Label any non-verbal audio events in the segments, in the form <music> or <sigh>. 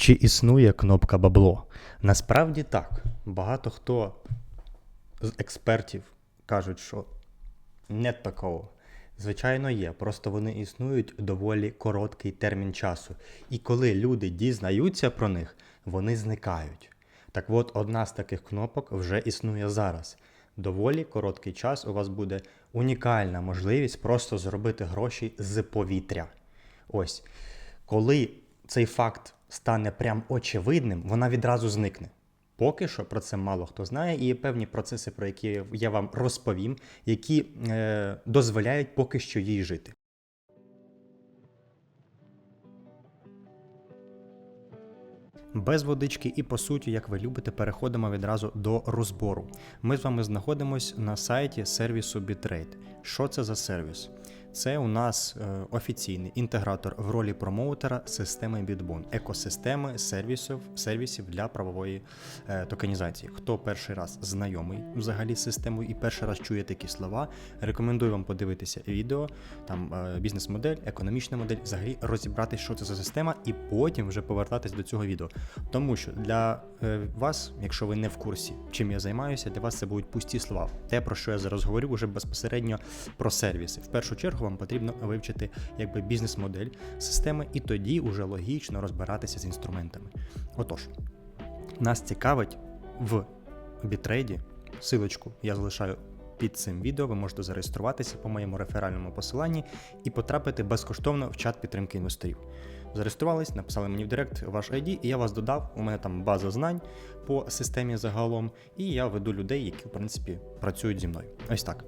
Чи існує кнопка бабло? Насправді так. Багато хто з експертів кажуть, що нет такого. Звичайно, є, просто вони існують доволі короткий термін часу. І коли люди дізнаються про них, вони зникають. Так от, одна з таких кнопок вже існує зараз. Доволі короткий час у вас буде унікальна можливість просто зробити гроші з повітря. Ось. Коли цей факт стане прям очевидним, вона відразу зникне. Поки що про це мало хто знає, і є певні процеси, про які я вам розповім, які е, дозволяють поки що їй жити. Без водички і по суті, як ви любите, переходимо відразу до розбору. Ми з вами знаходимося на сайті сервісу Bitrate. Що це за сервіс? Це у нас е, офіційний інтегратор в ролі промоутера системи Bitbon, екосистеми сервісів, сервісів для правової е, токенізації. Хто перший раз знайомий взагалі з системою і перший раз чує такі слова, рекомендую вам подивитися відео, там е, бізнес-модель, економічна модель, взагалі розібрати, що це за система, і потім вже повертатись до цього відео. Тому що для вас, якщо ви не в курсі, чим я займаюся, для вас це будуть пусті слова. Те, про що я зараз говорю, вже безпосередньо про сервіси. В першу чергу вам потрібно вивчити якби бізнес-модель системи, і тоді вже логічно розбиратися з інструментами. Отож, нас цікавить в бітрейді. Силочку я залишаю під цим відео. Ви можете зареєструватися по моєму реферальному посиланні і потрапити безкоштовно в чат підтримки інвесторів. Зареєструвались, написали мені в Директ ваш ID, і я вас додав. У мене там база знань по системі загалом, і я веду людей, які в принципі працюють зі мною. Ось так.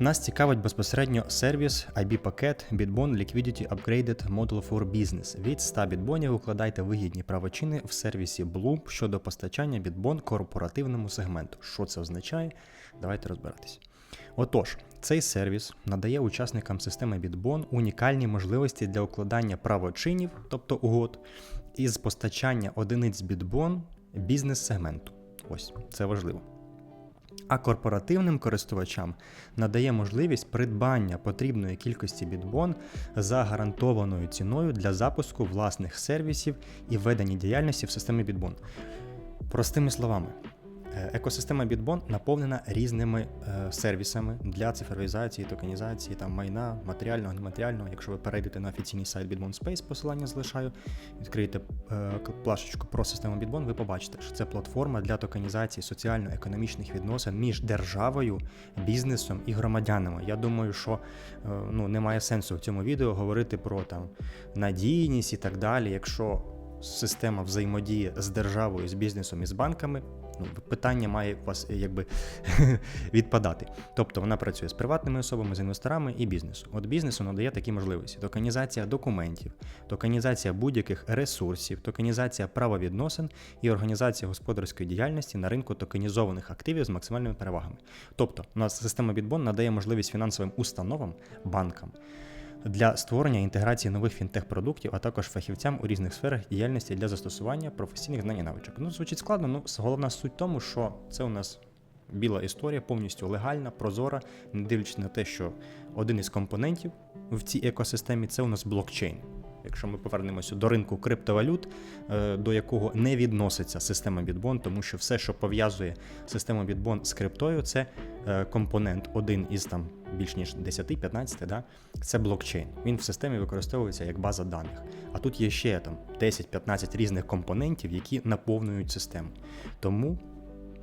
Нас цікавить безпосередньо сервіс IB-пакет Bitbon Liquidity Upgraded Model for Business. Від 100 бітбонів укладайте вигідні правочини в сервісі Bloom щодо постачання бітбон корпоративному сегменту. Що це означає? Давайте розбиратись. Отож, цей сервіс надає учасникам системи Bitbon унікальні можливості для укладання правочинів, тобто угод, із постачання одиниць Bitbon бізнес-сегменту. Ось це важливо. А корпоративним користувачам надає можливість придбання потрібної кількості бітбон за гарантованою ціною для запуску власних сервісів і ведення діяльності в системі бітбон. Простими словами, екосистема Bitbon наповнена різними е, сервісами для цифровізації, токенізації, там майна, матеріального, нематеріального. Якщо ви перейдете на офіційний сайт Bitbon Space, посилання залишаю, відкриєте е, плашечку про систему Bitbon, ви побачите, що це платформа для токенізації соціально-економічних відносин між державою, бізнесом і громадянами. Я думаю, що е, ну, немає сенсу в цьому відео говорити про там надійність і так далі, якщо система взаємодіє з державою, з бізнесом і з банками. Ну, питання має вас якби <laughs> відпадати. Тобто вона працює з приватними особами, з інвесторами і бізнесом. От бізнесу надає такі можливості: токенізація документів, токенізація будь-яких ресурсів, токенізація правовідносин і організація господарської діяльності на ринку токенізованих активів з максимальними перевагами. Тобто, у нас система Bitbon надає можливість фінансовим установам, банкам для створення інтеграції нових фінтех-продуктів, а також фахівцям у різних сферах діяльності для застосування професійних знань і навичок. Ну, звучить складно, ну головна суть в тому, що це у нас біла історія, повністю легальна, прозора, не дивлячись на те, що один із компонентів в цій екосистемі це у нас блокчейн. Якщо ми повернемося до ринку криптовалют, е, до якого не відноситься система Bitbon, тому що все, що пов'язує систему Bitbon з криптою, це е, компонент один із там більш ніж 10-15, да? це блокчейн. Він в системі використовується як база даних. А тут є ще там 10-15 різних компонентів, які наповнюють систему. Тому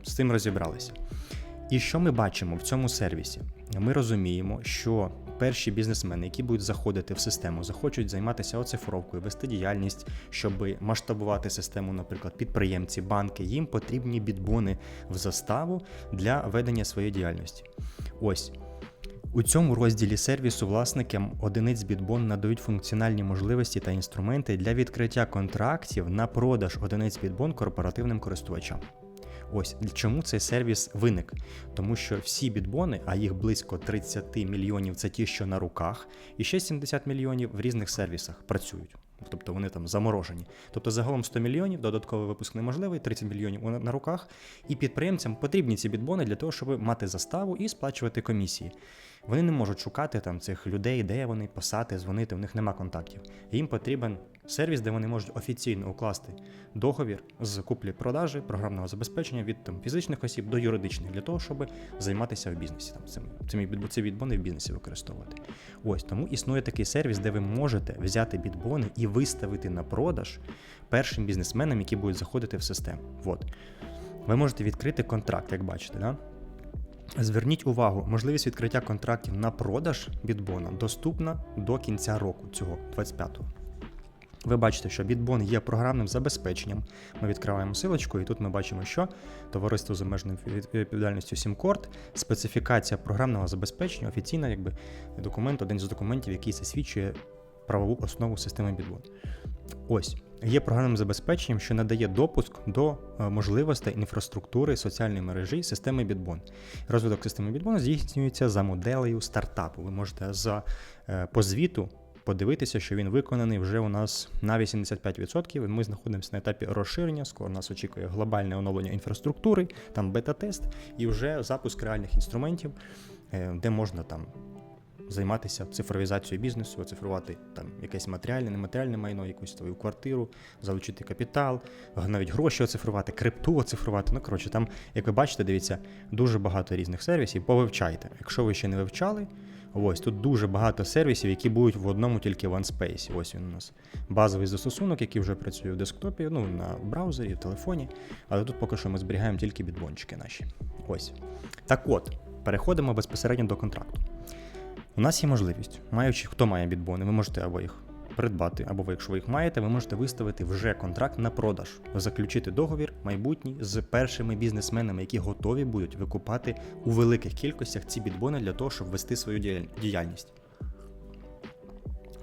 з цим розібралися. І що ми бачимо в цьому сервісі? Ми розуміємо, що перші бізнесмени, які будуть заходити в систему, захочуть займатися оцифровкою, вести діяльність, щоб масштабувати систему, наприклад, підприємці, банки, їм потрібні бітбони в заставу для ведення своєї діяльності. Ось. У цьому розділі сервісу власникам одиниць Bitbon надають функціональні можливості та інструменти для відкриття контрактів на продаж одиниць Bitbon корпоративним користувачам. Ось чому цей сервіс виник? Тому що всі бітбони, а їх близько 30 мільйонів, це ті, що на руках, і ще 70 мільйонів в різних сервісах працюють. Тобто вони там заморожені. Тобто загалом 100 мільйонів, додатковий випуск неможливий, 30 мільйонів на руках. І підприємцям потрібні ці бітбони для того, щоб мати заставу і сплачувати комісії. Вони не можуть шукати там цих людей, де вони писати, дзвонити, у них нема контактів. Їм потрібен Сервіс, де вони можуть офіційно укласти договір з куплі-продажі програмного забезпечення від там, фізичних осіб до юридичних для того, щоб займатися в бізнесі. Там цим бітбо- ці бітбони в бізнесі використовувати. Ось тому існує такий сервіс, де ви можете взяти бітбони і виставити на продаж першим бізнесменам, які будуть заходити в систему. От. Ви можете відкрити контракт, як бачите, да? Зверніть увагу, можливість відкриття контрактів на продаж бітбона доступна до кінця року цього 25-го. Ви бачите, що Bitbon є програмним забезпеченням. Ми відкриваємо силочку, і тут ми бачимо, що товариство з обмеженою відповідальністю SimCord, специфікація програмного забезпечення, офіційна якби документ, один з документів, який засвідчує правову основу системи Bitbon. Ось є програмним забезпеченням, що надає допуск до е, можливостей інфраструктури соціальної мережі системи Bitbon. Розвиток системи Bitbon здійснюється за моделею стартапу. Ви можете за е, по звіту подивитися, що він виконаний вже у нас на 85%. Ми знаходимося на етапі розширення. Скоро нас очікує глобальне оновлення інфраструктури, там бета-тест і вже запуск реальних інструментів, е, де можна там. Займатися цифровізацією бізнесу, оцифрувати там якесь матеріальне, нематеріальне майно, якусь твою квартиру, залучити капітал, навіть гроші оцифрувати, крипту оцифрувати. Ну коротше, там, як ви бачите, дивіться, дуже багато різних сервісів. Повивчайте. Якщо ви ще не вивчали, ось тут дуже багато сервісів, які будуть в одному тільки OneSpace. Ось він у нас базовий застосунок, який вже працює в десктопі, ну на браузері, в телефоні. Але тут поки що ми зберігаємо тільки бітбончики наші. Ось. Так от, переходимо безпосередньо до контракту. У нас є можливість, маючи хто має бітбони, ви можете або їх придбати, або ви, якщо ви їх маєте, ви можете виставити вже контракт на продаж, заключити договір майбутній з першими бізнесменами, які готові будуть викупати у великих кількостях ці бітбони для того, щоб вести свою діяльність.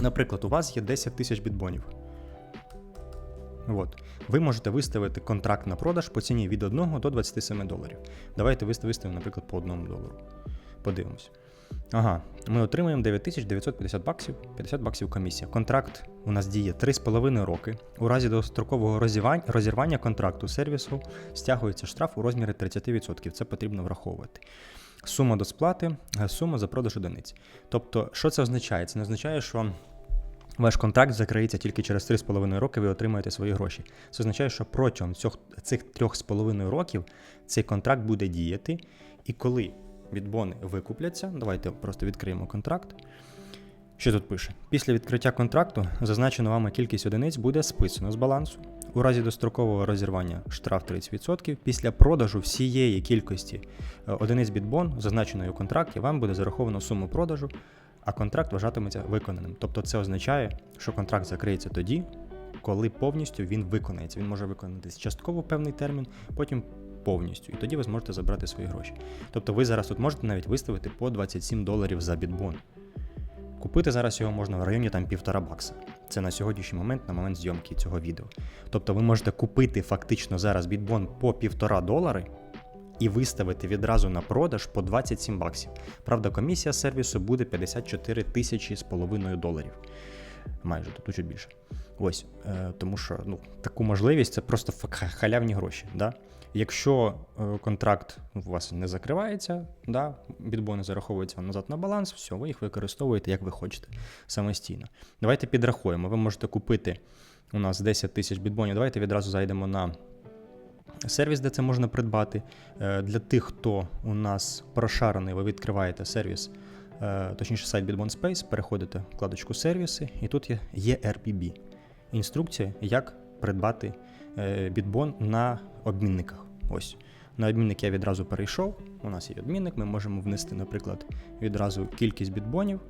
Наприклад, у вас є 10 тисяч бітбонів. От. Ви можете виставити контракт на продаж по ціні від 1 до 27 доларів. Давайте виставимо, наприклад, по 1 долару. Подивимось. Ага, ми отримуємо 9950 баксів, 50 баксів комісія. Контракт у нас діє 3,5 роки. У разі дострокового розірвання контракту сервісу стягується штраф у розмірі 30%. Це потрібно враховувати. Сума до сплати, е, сума за продаж одиниць. Тобто, що це означає? Це не означає, що ваш контракт закриється тільки через 3,5 роки, ви отримаєте свої гроші. Це означає, що протягом цих, цих 3,5 років цей контракт буде діяти, і коли бітбони викупляться, давайте просто відкриємо контракт. Що тут пише? Після відкриття контракту зазначена вами кількість одиниць буде списано з балансу. У разі дострокового розірвання штраф 30%. Після продажу всієї кількості е, одиниць бітбон, зазначеної у контракті, вам буде зараховано суму продажу, а контракт вважатиметься виконаним. Тобто це означає, що контракт закриється тоді, коли повністю він виконається. Він може виконатись частково певний термін, потім повністю. І тоді ви зможете забрати свої гроші. Тобто ви зараз тут можете навіть виставити по 27 доларів за бітбон. Купити зараз його можна в районі там півтора бакса. Це на сьогоднішній момент, на момент зйомки цього відео. Тобто ви можете купити фактично зараз бітбон по півтора долари і виставити відразу на продаж по 27 баксів. Правда, комісія сервісу буде 54 тисячі з половиною доларів. Майже тут чуть більше. Ось, е, тому що ну, таку можливість це просто халявні гроші. Да? Якщо е, контракт у вас не закривається, да, бітбони зараховуються назад на баланс, все, ви їх використовуєте як ви хочете самостійно. Давайте підрахуємо. Ви можете купити у нас 10 тисяч бітбонів. Давайте відразу зайдемо на сервіс, де це можна придбати. Е, Для тих, хто у нас прошарений, ви відкриваєте сервіс, е, точніше сайт Bitbon Space, переходите в вкладочку сервіси, і тут є ERPB. Інструкція, як придбати бітбон на обмінниках. Ось. На обмінник я відразу перейшов. У нас є обмінник, ми можемо внести, наприклад, відразу кількість бітбонів.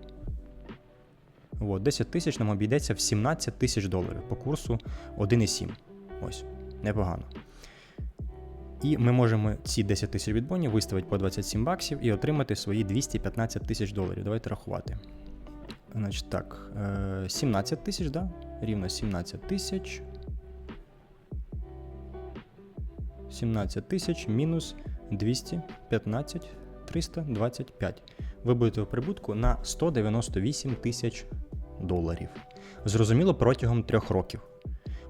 От, 10 тисяч нам обійдеться в 17 тисяч доларів по курсу 1,7. Ось, непогано. І ми можемо ці 10 тисяч бітбонів виставити по 27 баксів і отримати свої 215 тисяч доларів. Давайте рахувати. Значить так, е, 17 тисяч, да? Рівно 17 тисяч. 17 тисяч мінус 215 325. Ви будете в прибутку на 198 тисяч доларів. Зрозуміло, протягом трьох років.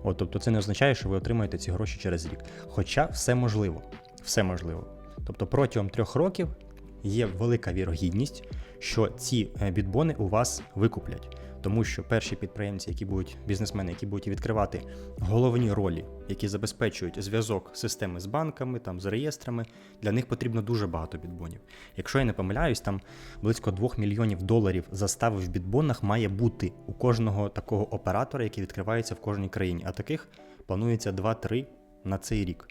От, тобто це не означає, що ви отримаєте ці гроші через рік. Хоча все можливо. Все можливо. Тобто протягом трьох років є велика вірогідність, що ці е, бітбони у вас викуплять. Тому що перші підприємці, які будуть бізнесмени, які будуть відкривати головні ролі, які забезпечують зв'язок системи з банками, там з реєстрами, для них потрібно дуже багато бідбонів. Якщо я не помиляюсь, там близько 2 мільйонів доларів застави в бідбонах має бути у кожного такого оператора, який відкривається в кожній країні. А таких планується 2-3 на цей рік.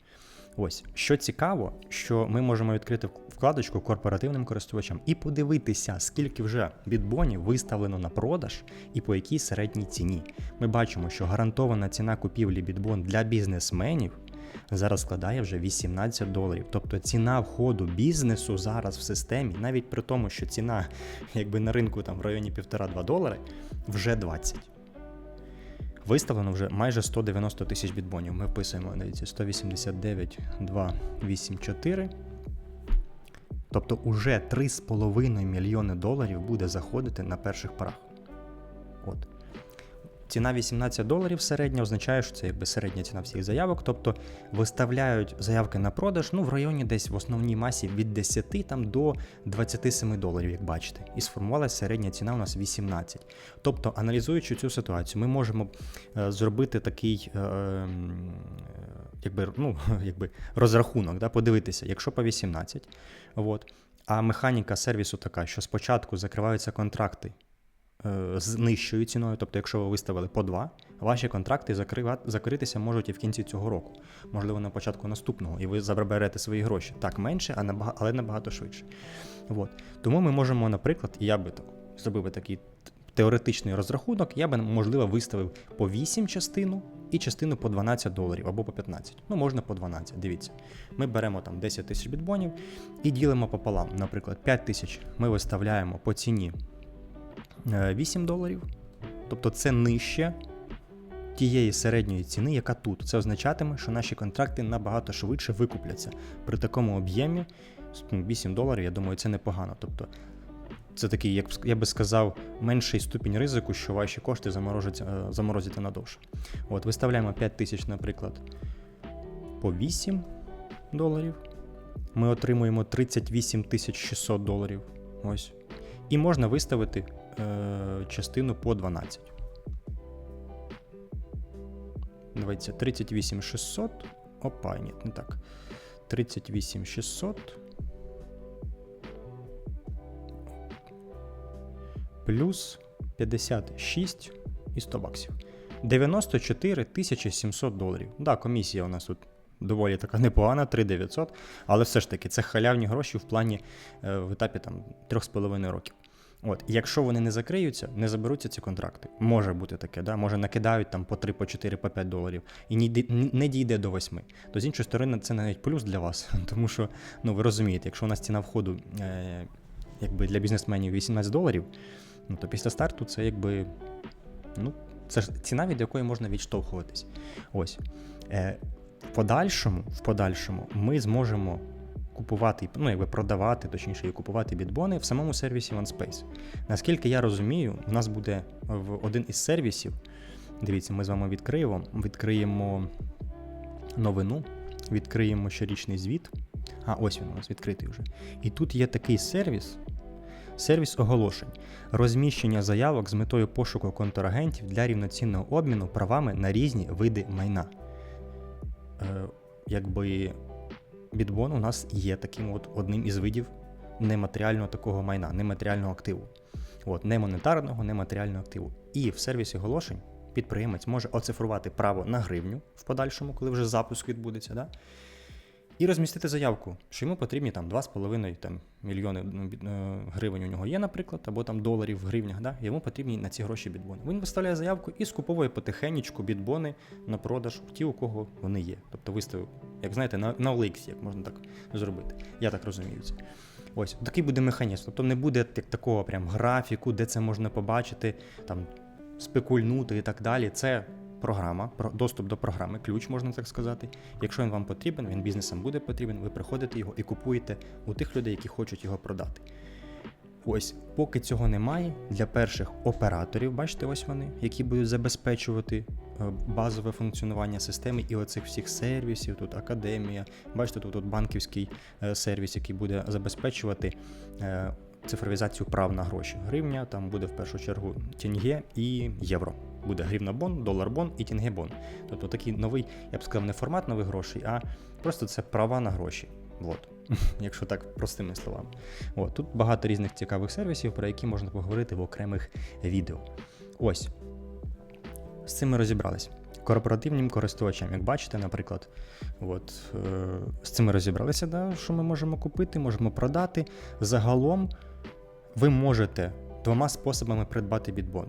Ось що цікаво, що ми можемо відкрити вкладочку корпоративним користувачам і подивитися, скільки вже бітбонів виставлено на продаж і по якій середній ціні. Ми бачимо, що гарантована ціна купівлі бітбон для бізнесменів зараз складає вже 18 доларів. Тобто ціна входу бізнесу зараз в системі, навіть при тому, що ціна якби на ринку там в районі 1,5-2 долари, вже 20. Виставлено вже майже 190 тисяч бітбонів. Ми вписуємо дивіться, 189 284. Тобто уже 3,5 мільйони доларів буде заходити на перших порах. Ціна 18 доларів середня означає, що це якби середня ціна всіх заявок. Тобто виставляють заявки на продаж ну, в районі десь в основній масі від 10 там, до 27 доларів, як бачите. І сформувалася середня ціна у нас 18. Тобто, аналізуючи цю ситуацію, ми можемо е, зробити такий. Е, е, Якби ну, <laughs> якби розрахунок, да, подивитися, якщо по 18, от, а механіка сервісу така, що спочатку закриваються контракти з нижчою ціною. Тобто, якщо ви виставили по 2, ваші контракти закритися можуть і в кінці цього року, можливо, на початку наступного, і ви заберете свої гроші. Так, менше, але набагато швидше. От. Тому ми можемо, наприклад, я би зробив би такий теоретичний розрахунок, я би, можливо, виставив по 8 частину. І частину по 12 доларів або по 15. Ну, можна по 12. Дивіться. Ми беремо там 10 тисяч бітбонів і ділимо пополам. Наприклад, 5 тисяч ми виставляємо по ціні 8 е, доларів. Тобто це нижче тієї середньої ціни, яка тут. Це означатиме, що наші контракти набагато швидше викупляться. При такому об'ємі 8 доларів, я думаю, це непогано. Тобто це такий, як я би сказав, менший ступінь ризику, що ваші кошти е, заморозяться надовше. От, Виставляємо 5 тисяч, наприклад, по 8 доларів. Ми отримуємо 38 600 доларів. Ось. І можна виставити частину по 12. Дивіться, 38 600. Опа, ні, не так. 38 600. Плюс 56 і 100 баксів. 94 700 доларів. Да, комісія у нас тут доволі така непогана, 3900, але все ж таки це халявні гроші в плані е, в етапі там 3,5 років. От, якщо вони не закриються, не заберуться ці контракти. Може бути таке, да? може накидають там по 3, по 4, по 5 доларів і не дійде до 8. То з іншої сторони, це навіть плюс для вас, <laughs> тому що ну ви розумієте, якщо у нас ціна входу е, якби для бізнесменів 18 доларів, ну то після старту це якби ну, це ж ціна, від якої можна відштовхуватись. Ось. Е, В подальшому, в подальшому ми зможемо купувати, ну якби продавати, точніше, і купувати бітбони в самому сервісі OneSpace. Наскільки я розумію, у нас буде в один із сервісів. Дивіться, ми з вами відкриємо, відкриємо новину, відкриємо щорічний звіт. А, ось він у нас відкритий вже. І тут є такий сервіс. Сервіс оголошень, розміщення заявок з метою пошуку контрагентів для рівноцінного обміну правами на різні види майна. Е, Якби Бітбон у нас є таким от одним із видів нематеріального такого майна, нематеріального активу. От, Не монетарного, нематеріального активу. І в сервісі оголошень підприємець може оцифрувати право на гривню в подальшому, коли вже запуск відбудеться. Да? І розмістити заявку, що йому потрібні там 2,5 там, мільйони ну, е, гривень у нього є, наприклад, або там доларів в гривнях. Да? Йому потрібні на ці гроші бітбони. Він виставляє заявку і скуповує потихеньку бітбони на продаж ті, у кого вони є. Тобто виставив, як знаєте, на на OLX, як можна так зробити. Я так розумію це. Ось такий буде механізм. Тобто не буде як такого прям графіку, де це можна побачити, там спекульнути і так далі. Це програма, доступ до програми, ключ, можна так сказати. Якщо він вам потрібен, він бізнесам буде потрібен, ви приходите його і купуєте у тих людей, які хочуть його продати. Ось, поки цього немає, для перших операторів, бачите, ось вони, які будуть забезпечувати е, базове функціонування системи і оцих всіх сервісів, тут академія, бачите, тут, тут банківський е, сервіс, який буде забезпечувати е, цифровізацію прав на гроші. Гривня там буде в першу чергу тінге і євро. Буде гривна бон, долар бон і тінге бон. Тобто такий новий, я б сказав, не формат нових грошей, а просто це права на гроші. От, <laughs> якщо так простими словами. От, тут багато різних цікавих сервісів, про які можна поговорити в окремих відео. Ось. З цим ми розібрались. Корпоративним користувачам, як бачите, наприклад, от, е, з цим розібралися, да, що ми можемо купити, можемо продати. Загалом ви можете двома способами придбати бітбон,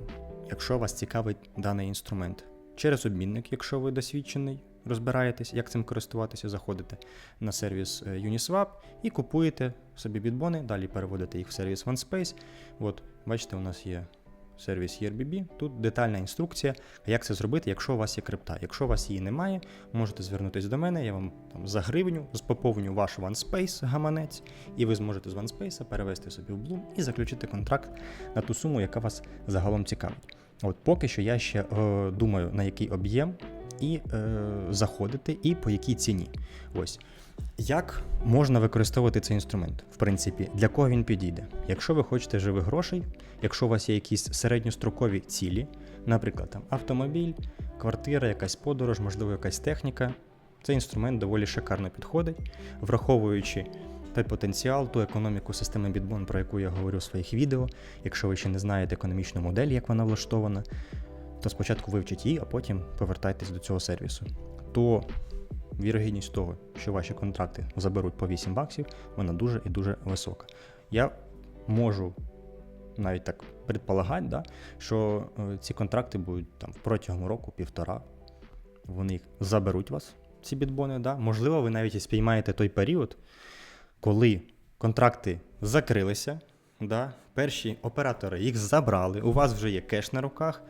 якщо вас цікавить даний інструмент. Через обмінник, якщо ви досвідчений, розбираєтесь, як цим користуватися, заходите на сервіс е, Uniswap і купуєте собі бітбони, далі переводите їх в сервіс OneSpace. От, бачите, у нас є сервіс ERBB. Тут детальна інструкція, як це зробити, якщо у вас є крипта. Якщо у вас її немає, можете звернутися до мене, я вам там за гривню поповню ваш OneSpace гаманець, і ви зможете з OneSpace перевести собі в Bloom і заключити контракт на ту суму, яка вас загалом цікавить. От поки що я ще е, думаю, на який об'єм і е, заходити, і по якій ціні. Ось. Як можна використовувати цей інструмент? В принципі, для кого він підійде? Якщо ви хочете живих грошей, якщо у вас є якісь середньострокові цілі, наприклад, там автомобіль, квартира, якась подорож, можливо, якась техніка, цей інструмент доволі шикарно підходить, враховуючи той потенціал, ту економіку системи Bitbon, про яку я говорю в своїх відео. Якщо ви ще не знаєте економічну модель, як вона влаштована, то спочатку вивчіть її, а потім повертайтесь до цього сервісу. То вірогідність того, що ваші контракти заберуть по 8 баксів, вона дуже і дуже висока. Я можу навіть так предполагати, да, що е, ці контракти будуть там протягом року-півтора. Вони заберуть вас, ці бітбони. Да. Можливо, ви навіть і спіймаєте той період, коли контракти закрилися, да, перші оператори їх забрали, у вас вже є кеш на руках,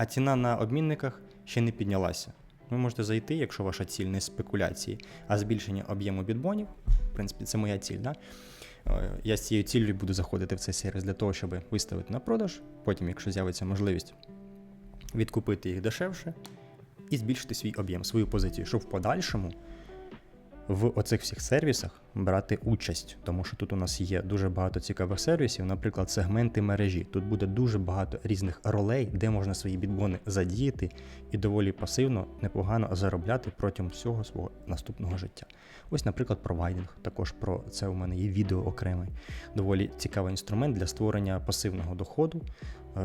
а ціна на обмінниках ще не піднялася. Ви можете зайти, якщо ваша ціль не спекуляції, а збільшення об'єму бітбонів. В принципі, це моя ціль. Да? Е, Я з цією ціллю буду заходити в цей сервіс для того, щоб виставити на продаж. Потім, якщо з'явиться можливість відкупити їх дешевше і збільшити свій об'єм, свою позицію, щоб в подальшому в оцих всіх сервісах брати участь, тому що тут у нас є дуже багато цікавих сервісів, наприклад, сегменти мережі. Тут буде дуже багато різних ролей, де можна свої бітбони задіяти і доволі пасивно, непогано заробляти протягом всього свого наступного життя. Ось, наприклад, провайдинг. Також про це у мене є відео окреме. Доволі цікавий інструмент для створення пасивного доходу,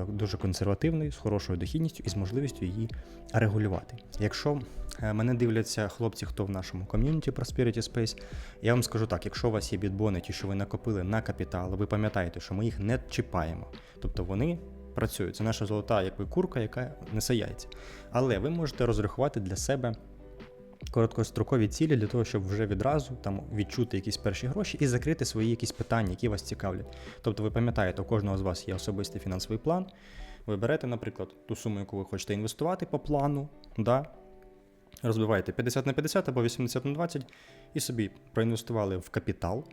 дуже консервативний, з хорошою дохідністю і з можливістю її регулювати. Якщо е, мене дивляться хлопці, хто в нашому ком'юніті Prosperity Space, я вам скажу так: якщо у вас є бітбони, ті, що ви накопили на капітал, ви пам'ятаєте, що ми їх не чіпаємо. Тобто вони працюють. Це наша золота якби курка, яка несе яйця. Але ви можете розрахувати для себе короткострокові цілі для того, щоб вже відразу там відчути якісь перші гроші і закрити свої якісь питання, які вас цікавлять. Тобто, ви пам'ятаєте, у кожного з вас є особистий фінансовий план. Ви берете, наприклад, ту суму, яку ви хочете інвестувати по плану, да? розбиваєте 50 на 50 або 80 на 20 і собі проінвестували в капітал,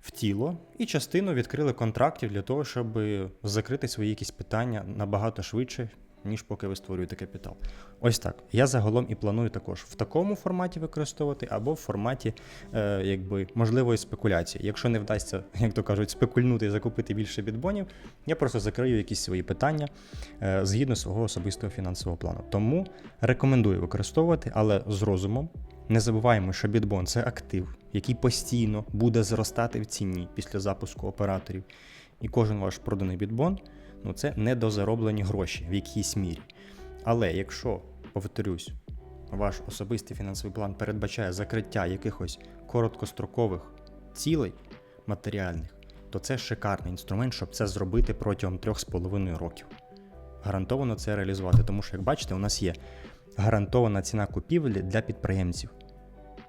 в тіло, і частину відкрили контрактів для того, щоб закрити свої якісь питання набагато швидше, ніж поки ви створюєте капітал. Ось так. Я загалом і планую також в такому форматі використовувати, або в форматі е, якби, можливої спекуляції. Якщо не вдасться, <laughs> як то кажуть, спекульнути і закупити більше бітбонів, я просто закрию якісь свої питання е, згідно свого особистого фінансового плану. Тому рекомендую використовувати, але з розумом. Не забуваємо, що бітбон це актив, який постійно буде зростати в ціні після запуску операторів. І кожен ваш проданий бітбон ну це недозароблені гроші в якійсь мірі. Але якщо, повторюсь, ваш особистий фінансовий план передбачає закриття якихось короткострокових цілей матеріальних, то це шикарний інструмент, щоб це зробити протягом 3,5 років. Гарантовано це реалізувати, тому що, як бачите, у нас є гарантована ціна купівлі для підприємців.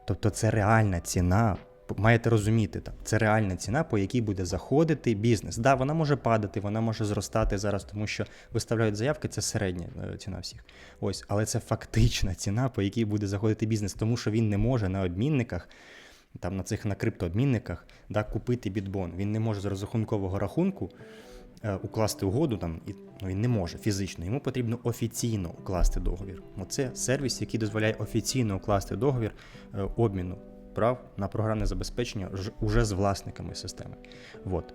Тобто це реальна ціна маєте розуміти, так, це реальна ціна, по якій буде заходити бізнес. Да, вона може падати, вона може зростати зараз, тому що виставляють заявки, це середня е, ціна всіх. Ось, але це фактична ціна, по якій буде заходити бізнес, тому що він не може на обмінниках. Там на цих на криптообмінниках да, купити бітбон. Він не може з розрахункового рахунку е, укласти угоду там, і ну, він не може фізично. Йому потрібно офіційно укласти договір. Оце сервіс, який дозволяє офіційно укласти договір е, обміну прав на програмне забезпечення уже з власниками системи. От.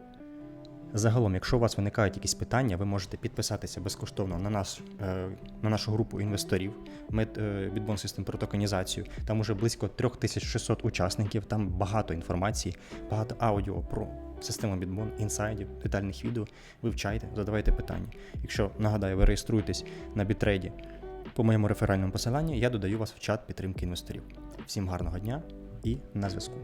Загалом, якщо у вас виникають якісь питання, ви можете підписатися безкоштовно на нас, е, на нашу групу інвесторів е, System про токенізацію. Там уже близько 3600 учасників, там багато інформації, багато аудіо про систему Bitbon, інсайдів, детальних відео. Вивчайте, задавайте питання. Якщо нагадаю, ви реєструєтесь на бітрейді по моєму реферальному посиланню, я додаю вас в чат підтримки інвесторів. Всім гарного дня і на зв'язку.